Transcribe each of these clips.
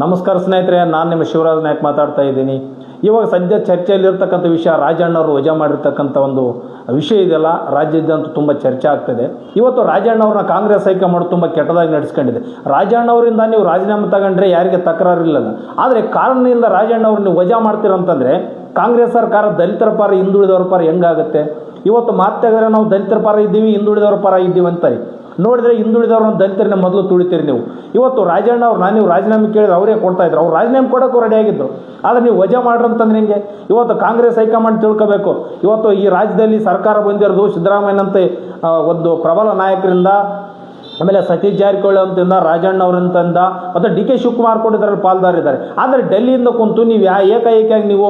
ನಮಸ್ಕಾರ ಸ್ನೇಹಿತರೆ, ನಾನು ನಿಮ್ಮ ಶಿವರಾಜ್ ನಾಯಕ್ ಮಾತಾಡ್ತಾ ಇದ್ದೀನಿ. ಇವಾಗ ಸದ್ಯ ಚರ್ಚೆಯಲ್ಲಿರ್ತಕ್ಕಂಥ ವಿಷಯ, ರಾಜಣ್ಣವರು ವಜಾ ಮಾಡಿರ್ತಕ್ಕಂಥ ಒಂದು ವಿಷಯ ಇದೆಯಲ್ಲ ರಾಜ್ಯದಂತ ತುಂಬ ಚರ್ಚೆ ಆಗ್ತಿದೆ. ಇವತ್ತು ರಾಜಣ್ಣವ್ರನ್ನ ಕಾಂಗ್ರೆಸ್ ಹೈಕಮಾಂಡ್ ತುಂಬ ಕೆಟ್ಟದಾಗಿ ನಡೆಸ್ಕೊಂಡಿದೆ. ರಾಜಣ್ಣವರಿಂದ ನೀವು ರಾಜೀನಾಮೆ ತಗೊಂಡ್ರೆ ಯಾರಿಗೆ ತಕರಾರಿಲ್ಲ ಆದರೆ ಕಾರಣದಿಂದ ರಾಜಣ್ಣವ್ರು ನೀವು ವಜಾ ಮಾಡ್ತೀರಂತಂದರೆ, ಕಾಂಗ್ರೆಸ್ ಸರ್ಕಾರ ದಲಿತರ ಪರ, ಹಿಂದುಳಿದವ್ರ ಪರ ಹೆಂಗಾಗುತ್ತೆ? ಇವತ್ತು ಮಾತಾಡಿದ್ರೆ ನಾವು ದಲಿತರ ಪರ ಇದ್ದೀವಿ, ಹಿಂದುಳಿದವ್ರ ಪರ ಇದ್ದೀವಿ ಅಂತಾರೆ. ನೋಡಿದ್ರೆ ಹಿಂದುಳಿದವ್ರನ್ನ ದಲಿತರನ್ನ ಮೊದಲು ತುಳಿತೀರಿ ನೀವು. ಇವತ್ತು ರಾಜಣ್ಣ ಅವ್ರು, ನಾನು ನೀವು ರಾಜೀನಾಮೆ ಕೇಳಿದ್ರೆ ಅವರೇ ಕೊಡ್ತಾ ಇದ್ರು. ಅವ್ರು ರಾಜೀನಾಮೆ ಕೊಡೋಕ್ಕೂ ರೆಡಿ ಆಗಿದ್ದರು ಆದರೆ ನೀವು ವಜಾ ಮಾಡ್ರಂತಂದ್ರೆ ಹಿಂಗೆ? ಇವತ್ತು ಕಾಂಗ್ರೆಸ್ ಹೈಕಮಾಂಡ್ ತಿಳ್ಕೋಬೇಕು. ಇವತ್ತು ಈ ರಾಜ್ಯದಲ್ಲಿ ಸರ್ಕಾರ ಬಂದಿರೋದು ಸಿದ್ದರಾಮಯ್ಯನಂತೆ ಒಂದು ಪ್ರಬಲ ನಾಯಕರಿಂದ ಆಮೇಲೆ ಸತೀಶ್ ಜಾರಕಿಹೊಳಿ ಅಂತಿಂದ ರಾಜಣ್ಣ ಅವರಂತಂದ ಮತ್ತು ಡಿ ಕೆ ಶಿವಕುಮಾರ್ ಕೂಡ ಇದರಲ್ಲಿ ಪಾಲ್ದಾರಿದ್ದಾರೆ ಆದರೆ ಡೆಲ್ಲಿಯಿಂದ ಕುಂತು ನೀವು ಯಾ ಏಕಾಏಕಿಯಾಗಿ ನೀವು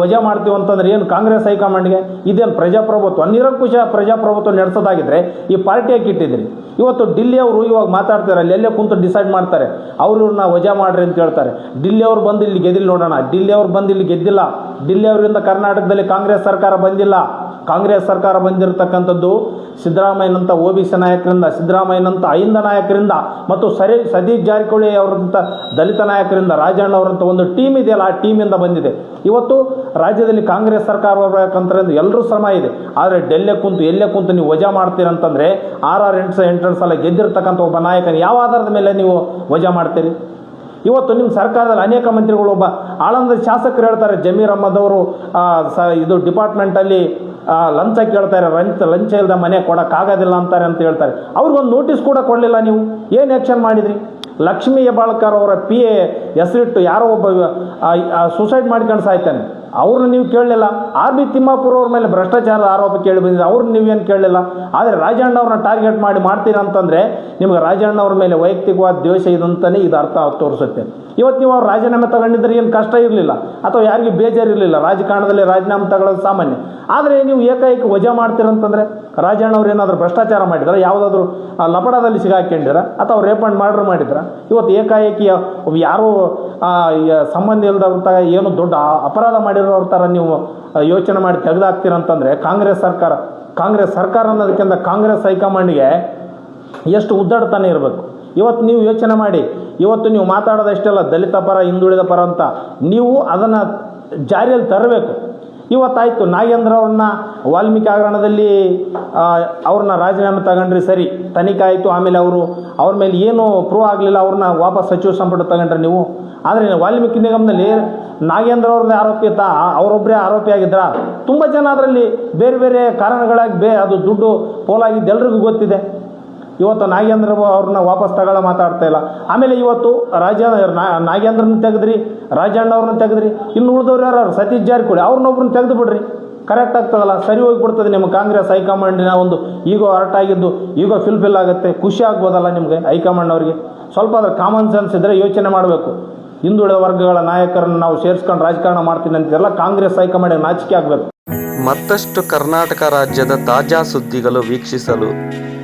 ವಜಾ ಮಾಡ್ತೀವಿ ಅಂತಂದ್ರೆ ಏನು ಕಾಂಗ್ರೆಸ್ ಹೈಕಮಾಂಡ್ಗೆ? ಇದೇನು ಪ್ರಜಾಪ್ರಭುತ್ವ? ನಿರಂಕುಶ ಪ್ರಜಾಪ್ರಭುತ್ವ ನಡೆಸೋದಾಗಿದ್ದರೆ ಈ ಪಾರ್ಟಿಯಾಗಿ ಇಟ್ಟಿದ್ದೀರಿ? ಇವತ್ತು ಡಿಲ್ಲಿ ಅವರು ಇವಾಗ ಮಾತಾಡ್ತಾರೆ ಅಲ್ಲಿ ಎಲ್ಲೇ ಕುಂತು ಡಿಸೈಡ್ ಮಾಡ್ತಾರೆ, ಅವ್ರು ಇವ್ರನ್ನ ವಜಾ ಮಾಡ್ರಿ ಅಂತ ಹೇಳ್ತಾರೆ. ಡಿಲ್ಲಿ ಅವ್ರು ಬಂದು ಇಲ್ಲಿ ಗೆದ್ದಿಲ್ಲ ನೋಡೋಣ, ಡಿಲ್ಲಿ ಅವ್ರು ಬಂದು ಇಲ್ಲಿ ಗೆದ್ದಿಲ್ಲ, ಡಿಲ್ಲಿ ಅವರಿಂದ ಕರ್ನಾಟಕದಲ್ಲಿ ಕಾಂಗ್ರೆಸ್ ಸರ್ಕಾರ ಬಂದಿಲ್ಲ ಕಾಂಗ್ರೆಸ್ ಸರ್ಕಾರ ಬಂದಿರತಕ್ಕಂಥದ್ದು ಸಿದ್ದರಾಮಯ್ಯನಂಥ ಒ ಬಿ ಸಿ ನಾಯಕರಿಂದ, ಸಿದ್ದರಾಮಯ್ಯನಂಥ ಅಯ್ಯಂದ ನಾಯಕರಿಂದ ಮತ್ತು ಸರಿ ಸತೀಶ್ ಜಾರಕಿಹೊಳಿ ಅವರಂಥ ದಲಿತ ನಾಯಕರಿಂದ, ರಾಜಣ್ಣ ಅವರಂಥ ಒಂದು ಟೀಮ್ ಇದೆಯಲ್ಲ, ಆ ಟೀಮಿಂದ ಬಂದಿದೆ. ಇವತ್ತು ರಾಜ್ಯದಲ್ಲಿ ಕಾಂಗ್ರೆಸ್ ಸರ್ಕಾರ ಬರ್ಬೇಕಂತ ಎಲ್ಲರೂ ಶ್ರಮ ಇದೆ. ಆದರೆ ಡೆಲ್ಲೆ ಕುಂತು, ಎಲ್ಲೇ ಕುಂತು ನೀವು ವಜಾ ಮಾಡ್ತೀರಂತಂದರೆ ಆರ್ ಆರ್ ಎಂಟು ಎಂಟು ಸಲ ಗೆದ್ದಿರ್ತಕ್ಕಂಥ ಒಬ್ಬ ನಾಯಕನ ಯಾವ ಆಧಾರದ ಮೇಲೆ ನೀವು ವಜಾ ಮಾಡ್ತೀರಿ? ಇವತ್ತು ನಿಮ್ಮ ಸರ್ಕಾರದಲ್ಲಿ ಅನೇಕ ಮಂತ್ರಿಗಳು ಒಬ್ಬ ಆಳಂದ ಶಾಸಕರು ಹೇಳ್ತಾರೆ, ಜಮೀರ್ ಅಹ್ಮದ್ ಅವರು ಸ, ಇದು ಡಿಪಾರ್ಟ್ಮೆಂಟಲ್ಲಿ ಲಂಚ ಕೇಳ್ತಾರೆ, ಲಂಚ ಲಂಚ ಇಲ್ಲದ ಮನೆ ಕೊಡೋಕ್ಕಾಗೋದಿಲ್ಲ ಅಂತಾರೆ ಅಂತ ಹೇಳ್ತಾರೆ. ಅವ್ರಿಗೊಂದು ನೋಟಿಸ್ ಕೂಡ ಕೊಡಲಿಲ್ಲ ನೀವು. ಏನು ಆ್ಯಕ್ಷನ್ ಮಾಡಿದ್ರಿ? ಲಕ್ಷ್ಮೀ ಹೆಬ್ಬಾಳ್ಕರ್ ಅವರ ಪಿ ಎ ಹೆಸರಿಟ್ಟು ಯಾರೋ ಒಬ್ಬ ಸೂಸೈಡ್ ಮಾಡ್ಕೊಂಡು ಸಾಯ್ತಾನೆ. ಅವ್ರನ್ನ ನೀವು ಕೇಳಲಿಲ್ಲ. ಆರ್ ಬಿ ತಿಮ್ಮಾಪುರ ಅವ್ರ ಮೇಲೆ ಭ್ರಷ್ಟಾಚಾರದ ಆರೋಪ ಕೇಳಿ ಬಂದಿದೆ. ಅವ್ರನ್ನ ನೀವೇನು ಕೇಳಲಿಲ್ಲ? ಆದರೆ ರಾಜಣ್ಣ ಅವ್ರನ್ನ ಟಾರ್ಗೆಟ್ ಮಾಡಿ ಮಾಡ್ತೀರಾ ಅಂತಂದರೆ ನಿಮಗೆ ರಾಜಣ್ಣ ಅವ್ರ ಮೇಲೆ ವೈಯಕ್ತಿಕವಾದ ದ್ವೇಷ ಅಂತಲೇ ಇದು ಅರ್ಥ ತೋರಿಸುತ್ತೆ. ಇವತ್ತು ನೀವು ಅವ್ರು ರಾಜೀನಾಮೆ ತಗೊಂಡಿದ್ರೆ ಏನು ಕಷ್ಟ ಇರಲಿಲ್ಲ? ಅಥವಾ ಯಾರಿಗೂ ಬೇಜಾರಿರಲಿಲ್ಲ ರಾಜಕಾರಣದಲ್ಲಿ ರಾಜೀನಾಮೆ ತಗೊಳ್ಳೋದು ಸಾಮಾನ್ಯ. ಆದರೆ ನೀವು ಏಕಾಏಕಿ ವಜಾ ಮಾಡ್ತೀರಂತಂದರೆ ರಾಜಣ್ಣ ಅವ್ರು ಏನಾದರೂ ಭ್ರಷ್ಟಾಚಾರ ಮಾಡಿದ್ರೆ? ಯಾವುದಾದ್ರೂ ಲಪಡದಲ್ಲಿ ಸಿಗಾಕೊಂಡಿರ ಅಥವಾ ರೇಪಂಡ್ ಮರ್ಡರ್ ಮಾಡಿದ್ರೆ? ಇವತ್ತು ಏಕಾಏಕಿ ಯಾರು ಸಂಬಂಧ ಇಲ್ಲದವ್ರ ತ ಏನು ದೊಡ್ಡ ಅಪರಾಧ ಮಾಡಿರೋರ ಥರ ನೀವು ಯೋಚನೆ ಮಾಡಿ ತೆಗೆದಾಕ್ತೀರಂತಂದರೆ ಕಾಂಗ್ರೆಸ್ ಸರ್ಕಾರ ಕಾಂಗ್ರೆಸ್ ಸರ್ಕಾರ ಅನ್ನೋದಕ್ಕಿಂತ ಕಾಂಗ್ರೆಸ್ ಹೈಕಮಾಂಡ್ಗೆ ಎಷ್ಟು ಉದ್ದಡತನ ಇರಬೇಕು? ಇವತ್ತು ನೀವು ಯೋಚನೆ ಮಾಡಿ, ಇವತ್ತು ನೀವು ಮಾತಾಡೋದಷ್ಟೆಲ್ಲ ದಲಿತ ಪರ, ಹಿಂದುಳಿದ ಪರ ಅಂತ, ನೀವು ಅದನ್ನು ಜಾರಿಯಲ್ಲಿ ತರಬೇಕು. ಇವತ್ತಾಯಿತು. ನಾಗೇಂದ್ರ ಅವ್ರನ್ನ ವಾಲ್ಮೀಕಿ ಆಗರಣದಲ್ಲಿ ಅವ್ರನ್ನ ರಾಜೀನಾಮೆ ತಗೊಂಡ್ರಿ ಸರಿ, ತನಿಖೆ ಆಯಿತು. ಆಮೇಲೆ ಅವರು, ಅವ್ರ ಮೇಲೆ ಏನು ಪ್ರೂವ್ ಆಗಲಿಲ್ಲ, ಅವ್ರನ್ನ ವಾಪಸ್ ಸಚಿವ ಸಂಪುಟ ತಗೊಂಡ್ರೆ ನೀವು. ಆದರೆ ವಾಲ್ಮೀಕಿ ನಿಗಮದಲ್ಲಿ ನಾಗೇಂದ್ರ ಅವ್ರದ್ದೇ ಆರೋಪಿ ಇತ್ತ ಅವರೊಬ್ಬರೇ ಆರೋಪಿ ಆಗಿದ್ರ. ತುಂಬ ಜನ ಅದರಲ್ಲಿ ಬೇರೆ ಬೇರೆ ಕಾರಣಗಳಾಗಿ ಬೇ, ಅದು ದುಡ್ಡು ಪೋಲಾಗಿದ್ದು ಎಲ್ರಿಗೂ ಗೊತ್ತಿದೆ. ಇವತ್ತು ನಾಗೇಂದ್ರ ಅವ್ರನ್ನ ವಾಪಸ್ ತಗೊಳ್ಳೋ ಮಾತಾಡ್ತಾ ಇಲ್ಲ. ಆಮೇಲೆ ಇವತ್ತು ರಾಜ ನಾ- ನಾಗೇಂದ್ರನ ತೆಗೆದ್ರಿ ರಾಜಣ್ಣ ಅವ್ರನ್ನ ತೆಗೆದ್ರಿ, ಇನ್ನು ಉಳಿದವ್ರು ಯಾರು? ಸತೀಶ್ ಜಾರಕಿಹೊಳಿ. ಅವ್ರನ್ನೊಬ್ರನ್ನ ತೆಗೆದು ಬಿಡ್ರಿ. ಕರೆಕ್ಟ್ ಆಗ್ತದಲ್ಲ ಸರಿ ಹೋಗಿಬಿಡ್ತದೆ ನಿಮ್ಮ ಕಾಂಗ್ರೆಸ್ ಹೈಕಮಾಂಡಿನ ಒಂದು ಈಗೋ ಆಗಿದ್ದು ಈಗೋ ಫಿಲ್ ಆಗುತ್ತೆ. ಖುಷಿ ಆಗ್ಬೋದಲ್ಲ ನಿಮಗೆ ಹೈಕಮಾಂಡ್ ಅವರಿಗೆ? ಸ್ವಲ್ಪ ಅದ್ರ ಕಾಮನ್ ಸೆನ್ಸ್ ಇದ್ದರೆ ಯೋಚನೆ ಮಾಡಬೇಕು. ಹಿಂದುಳಿದ ವರ್ಗಗಳ ನಾಯಕರನ್ನು ನಾವು ಸೇರಿಸ್ಕೊಂಡು ರಾಜಕಾರಣ ಮಾಡ್ತೀನಿ ಅಂತೆಲ್ಲ ಕಾಂಗ್ರೆಸ್ ಹೈಕಮಾಂಡಿಗೆ ನಾಚಿಕೆ ಆಗಬೇಕು. ಮತ್ತಷ್ಟು ಕರ್ನಾಟಕ ರಾಜ್ಯದ ತಾಜಾ ಸುದ್ದಿಗಳು ವೀಕ್ಷಿಸಲು